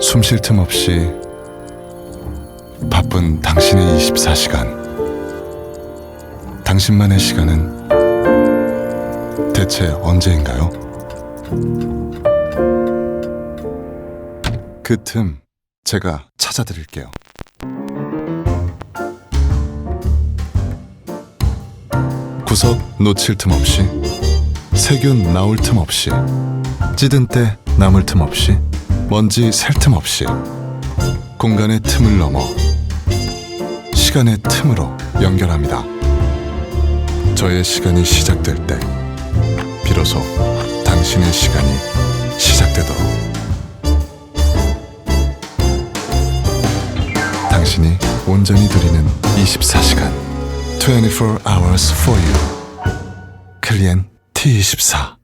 숨 쉴 틈 없이 바쁜 당신의 24시간. 당신만의 시간은 대체 언제인가요? 그 틈 제가 찾아드릴게요. 구석 놓칠 틈 없이 세균 나올 틈 없이 찌든 때 남을 틈 없이 먼지 셀 틈 없이 공간의 틈을 넘어 시간의 틈으로 연결합니다. 저의 시간이 시작될 때 비로소 당신의 시간이 시작되도록. 당신이 온전히 드리는 24시간 24 hours for you. 클리엔 T24